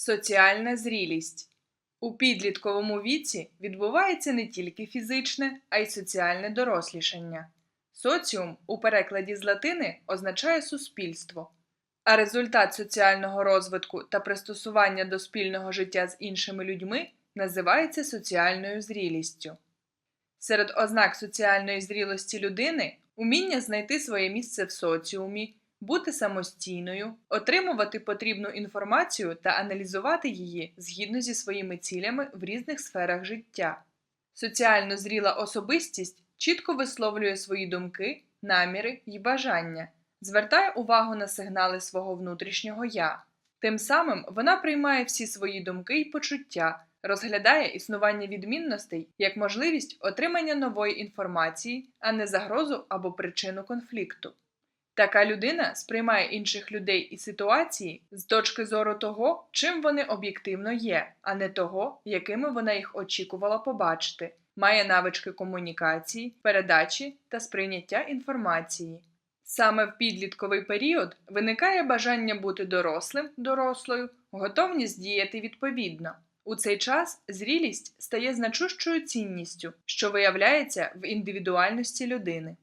Соціальна зрілість у підлітковому віці відбувається не тільки фізичне, а й соціальне дорослішання. Соціум у перекладі з латини означає суспільство, а результат соціального розвитку та пристосування до спільного життя з іншими людьми називається соціальною зрілістю. Серед ознак соціальної зрілості людини уміння знайти своє місце в соціумі, бути самостійною, отримувати потрібну інформацію та аналізувати її згідно зі своїми цілями в різних сферах життя. Соціально зріла особистість чітко висловлює свої думки, наміри й бажання, звертає увагу на сигнали свого внутрішнього я. Тим самим вона приймає всі свої думки й почуття, розглядає існування відмінностей як можливість отримання нової інформації, а не загрозу або причину конфлікту. Така людина сприймає інших людей і ситуації з точки зору того, чим вони об'єктивно є, а не того, якими вона їх очікувала побачити, має навички комунікації, передачі та сприйняття інформації. Саме в підлітковий період виникає бажання бути дорослим, дорослою, готовність діяти відповідно. У цей час зрілість стає значущою цінністю, що виявляється в індивідуальності людини.